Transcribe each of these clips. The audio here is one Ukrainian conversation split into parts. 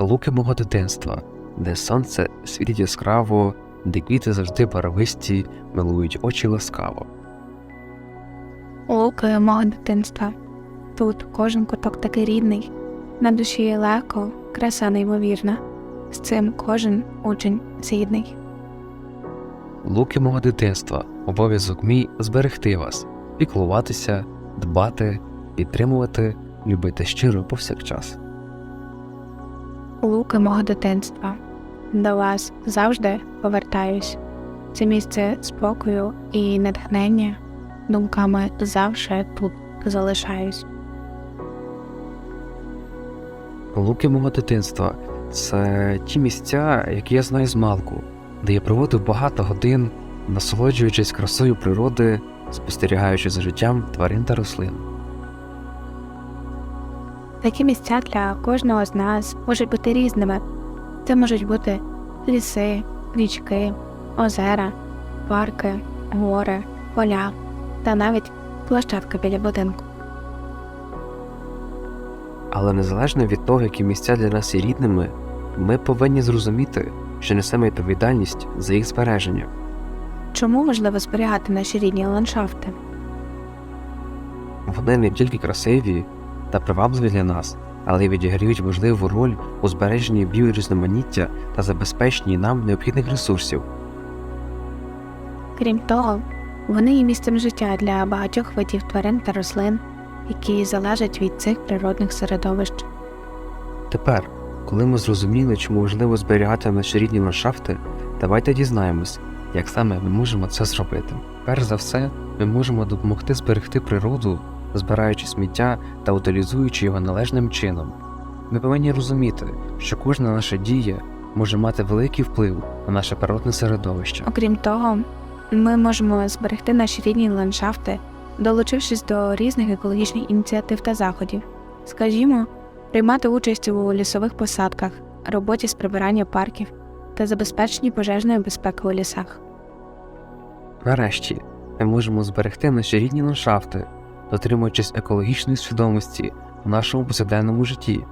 луки мого дитинства, де сонце світить яскраво, де квіти завжди барвисті, милують очі ласкаво. Луки мого дитинства. Тут кожен куток такий рідний, на душі легко, краса неймовірна. З цим кожен учень згідний. Луки мого дитинства, обов'язок мій зберегти вас, піклуватися, дбати, підтримувати, любити щиро повсякчас. Луки мого дитинства. До вас завжди повертаюсь. Це місце спокою і натхнення. Думками завжди тут залишаюсь. Луки мого дитинства це ті місця, які я знаю з малку, де я проводив багато годин, насолоджуючись красою природи, спостерігаючи за життям тварин та рослин. Такі місця для кожного з нас можуть бути різними. Це можуть бути ліси, річки, озера, парки, гори, поля та навіть площадка біля будинку. Але незалежно від того, які місця для нас є рідними, ми повинні зрозуміти, що несемо відповідальність за їх збереження. Чому важливо зберігати наші рідні ландшафти? Вони не тільки красиві та привабливі для нас, але й відіграють важливу роль у збереженні біорізноманіття та забезпеченні нам необхідних ресурсів. Крім того, вони є місцем життя для багатьох видів тварин та рослин, які залежать від цих природних середовищ. Тепер, коли ми зрозуміли, чому важливо зберігати наші рідні ландшафти, давайте дізнаємось, як саме ми можемо це зробити. Перш за все, ми можемо допомогти зберегти природу, збираючи сміття та утилізуючи його належним чином. Ми повинні розуміти, що кожна наша дія може мати великий вплив на наше природне середовище. Окрім того, ми можемо зберегти наші рідні ландшафти, долучившись до різних екологічних ініціатив та заходів, скажімо, приймати участь у лісових посадках, роботі з прибирання парків та забезпеченні пожежної безпеки у лісах. Нарешті, ми можемо зберегти наші рідні ландшафти, дотримуючись екологічної свідомості в нашому повсякденному житті.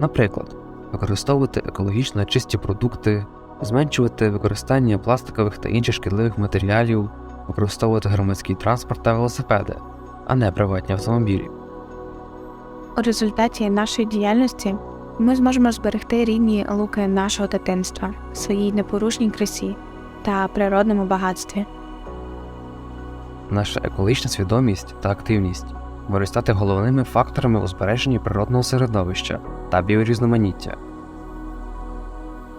Наприклад, використовувати екологічно чисті продукти, зменшувати використання пластикових та інших шкідливих матеріалів, використовувати громадський транспорт та велосипеди, а не приватні автомобілі. У результаті нашої діяльності ми зможемо зберегти рідні луки нашого дитинства, своїй непорушній красі та природному багатстві. Наша екологічна свідомість та активність можуть стати головними факторами у збереженні природного середовища та біорізноманіття.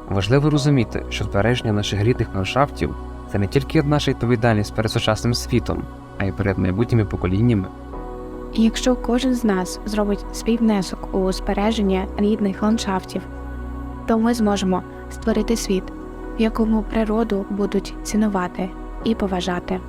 Важливо розуміти, що збереження наших рідних ландшафтів це не тільки наша відповідальність перед сучасним світом, а й перед майбутніми поколіннями. Якщо кожен з нас зробить свій внесок у збереження рідних ландшафтів, то ми зможемо створити світ, в якому природу будуть цінувати і поважати.